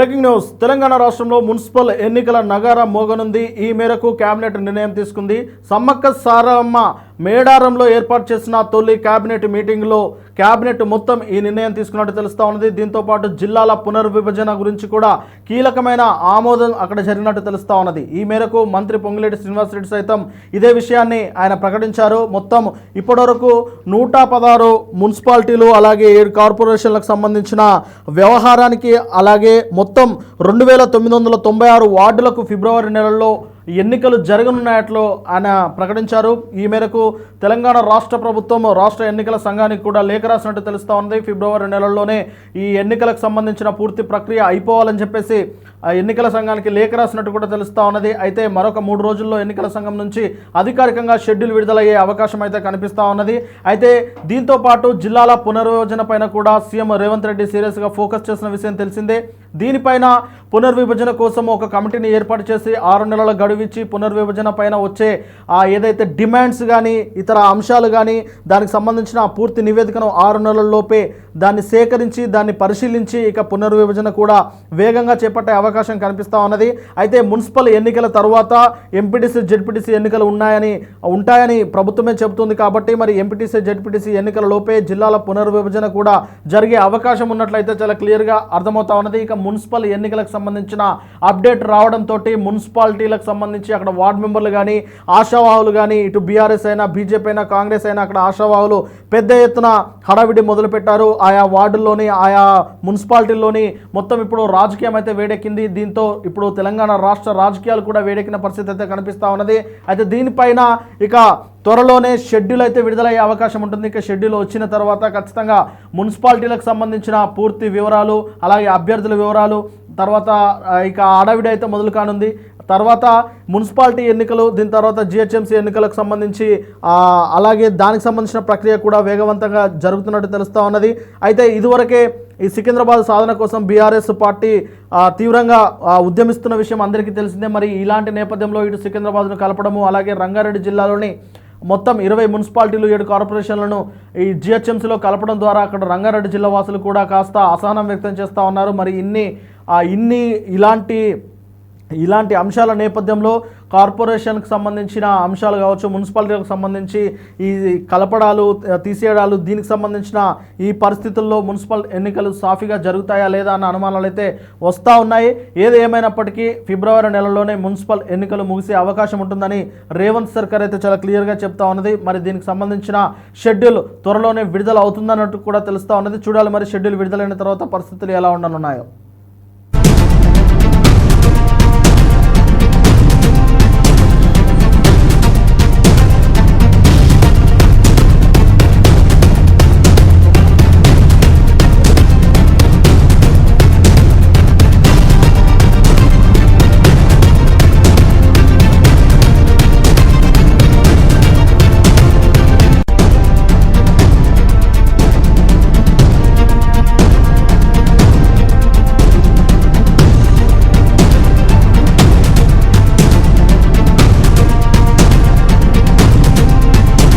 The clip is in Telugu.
Breaking news. తెలంగాణ రాష్ట్రంలో మున్సిపల్ ఎన్నికల నగార మోగనుంది. ఈ మేరకు కేబినెట్ నిర్ణయం తీసుకుంది. సమ్మక్క సారమ్మ మేడారంలో ఏర్పాటు చేసిన తొలి కేబినెట్ మీటింగ్లో కేబినెట్ మొత్తం ఈ నిర్ణయం తీసుకున్నట్టు తెలుస్తూ ఉన్నది. దీంతో పాటు జిల్లాల పునర్విభజన గురించి కూడా కీలకమైన ఆమోదం అక్కడ జరిగినట్టు తెలుస్తా ఉన్నది. ఈ మేరకు మంత్రి పొంగిలేటి శ్రీనివాసరెడ్డి సైతం ఇదే విషయాన్ని ఆయన ప్రకటించారు. మొత్తం ఇప్పటివరకు నూట పదహారు మున్సిపాలిటీలు అలాగే ఏడు కార్పొరేషన్లకు సంబంధించిన వ్యవహారానికి అలాగే మొత్తం రెండు వేల తొమ్మిది వందల తొంభై ఆరు వార్డులకు ఫిబ్రవరి నెలలో ఎన్నికలు జరగనున్నట్లు ఆయన ప్రకటించారు. ఈ మేరకు తెలంగాణ రాష్ట్ర ప్రభుత్వం రాష్ట్ర ఎన్నికల సంఘానికి కూడా లేఖ రాసినట్టు తెలుస్తూ ఉంది ఫిబ్రవరి నెలల్లోనే ఈ ఎన్నికలకు సంబంధించిన పూర్తి ప్రక్రియ అయిపోవాలని చెప్పేసి ఎన్నికల సంఘానికి లేఖ రాసినట్టు కూడా తెలుస్తూ ఉన్నది. అయితే మరొక మూడు రోజుల్లో ఎన్నికల సంఘం నుంచి అధికారికంగా షెడ్యూల్ విడుదలయ్యే అవకాశం అయితే కనిపిస్తా ఉన్నది. అయితే దీంతో పాటు జిల్లాల పునర్విభజన పైన కూడా సీఎం రేవంత్ రెడ్డి సీరియస్గా ఫోకస్ చేసిన విషయం తెలిసిందే. దీనిపైన పునర్విభజన కోసం ఒక కమిటీని ఏర్పాటు చేసి ఆరు నెలల గడువిచ్చి పునర్విభజన పైన వచ్చే ఆ ఏదైతే డిమాండ్స్ కానీ ఇతర అంశాలు కానీ దానికి సంబంధించిన పూర్తి నివేదికను ఆరు నెలల్లోపే దాన్ని సేకరించి దాన్ని పరిశీలించి ఇక పునర్విభజన కూడా వేగంగా చేపట్టే అవకాశం అవకాశం కనిపిస్తూ ఉన్నది. అయితే మున్సిపల్ ఎన్నికల తర్వాత ఎంపీటీసీ జెడ్పీటీసీ ఎన్నికలు ఉన్నాయని ఉంటాయని ప్రభుత్వమే చెబుతుంది కాబట్టి మరి ఎంపీటీసీ జెడ్పీటీసీ ఎన్నికల లోపే జిల్లాల పునర్విభజన కూడా జరిగే అవకాశం ఉన్నట్లయితే చాలా క్లియర్గా అర్థమవుతా ఉన్నది. ఇక మున్సిపల్ ఎన్నికలకు సంబంధించిన అప్డేట్ రావడంతో మున్సిపాలిటీలకు సంబంధించి అక్కడ వార్డు మెంబర్లు కానీ ఆశావాహులు కానీ ఇటు బీఆర్ఎస్ అయినా బీజేపీ అయినా కాంగ్రెస్ అయినా అక్కడ ఆశావాహులు పెద్ద ఎత్తున హడావిడి మొదలుపెట్టారు. ఆయా వార్డుల్లోని ఆయా మున్సిపాలిటీల్లోని మొత్తం ఇప్పుడు రాజకీయం అయితే వేడెక్కింది. దీంతో ఇప్పుడు తెలంగాణ రాష్ట్ర రాజకీయాలు కూడా వేడెక్కిన పరిస్థితి అయితే కనిపిస్తూ ఉన్నది. అయితే దీనిపైన ఇక త్వరలోనే షెడ్యూల్ అయితే విడుదలయ్యే అవకాశం ఉంటుంది. ఇక షెడ్యూల్ వచ్చిన తర్వాత ఖచ్చితంగా మున్సిపాలిటీలకు సంబంధించిన పూర్తి వివరాలు అలాగే అభ్యర్థుల వివరాలు తర్వాత ఇక అడవిడి అయితే మొదలు కానుంది. తర్వాత మున్సిపాలిటీ ఎన్నికలు దీని తర్వాత జిహెచ్ఎంసీ ఎన్నికలకు సంబంధించి అలాగే దానికి సంబంధించిన ప్రక్రియ కూడా వేగవంతంగా జరుగుతున్నట్టు తెలుస్తూ ఉన్నది. అయితే ఇదివరకే ఈ సికింద్రాబాద్ సాధన కోసం బీఆర్ఎస్ పార్టీ తీవ్రంగా ఉద్యమిస్తున్న విషయం అందరికీ తెలిసిందే. మరి ఇలాంటి నేపథ్యంలో ఇటు సికింద్రాబాద్ను కలపడము అలాగే రంగారెడ్డి జిల్లాలోని మొత్తం ఇరవై మున్సిపాలిటీలు ఏడు కార్పొరేషన్లను ఈ జిహెచ్ఎంసీలో కలపడం ద్వారా అక్కడ రంగారెడ్డి జిల్లా వాసులు కూడా కాస్త అసహనం వ్యక్తం చేస్తూ ఉన్నారు. మరి ఇన్ని ఇన్ని ఇలాంటి ఇలాంటి అంశాల నేపథ్యంలో కార్పొరేషన్కి సంబంధించిన అంశాలు కావచ్చు మున్సిపాలిటీలకు సంబంధించి ఈ కలపడాలు తీసేయడాలు దీనికి సంబంధించిన ఈ పరిస్థితుల్లో మున్సిపల్ ఎన్నికలు సాఫీగా జరుగుతాయా లేదా అన్న అనుమానాలు అయితే వస్తూ ఉన్నాయి. ఏది ఏమైనప్పటికీ ఫిబ్రవరి నెలలోనే మున్సిపల్ ఎన్నికలు ముగిసే అవకాశం ఉంటుందని రేవంత్ సర్కార్ అయితే చాలా క్లియర్గా చెప్తా ఉన్నది. మరి దీనికి సంబంధించిన షెడ్యూల్ త్వరలోనే విడుదల అవుతుందన్నట్టు కూడా తెలుస్తూ ఉన్నది. చూడాలి మరి షెడ్యూల్ విడుదలైన తర్వాత పరిస్థితులు ఎలా ఉండనున్నాయో.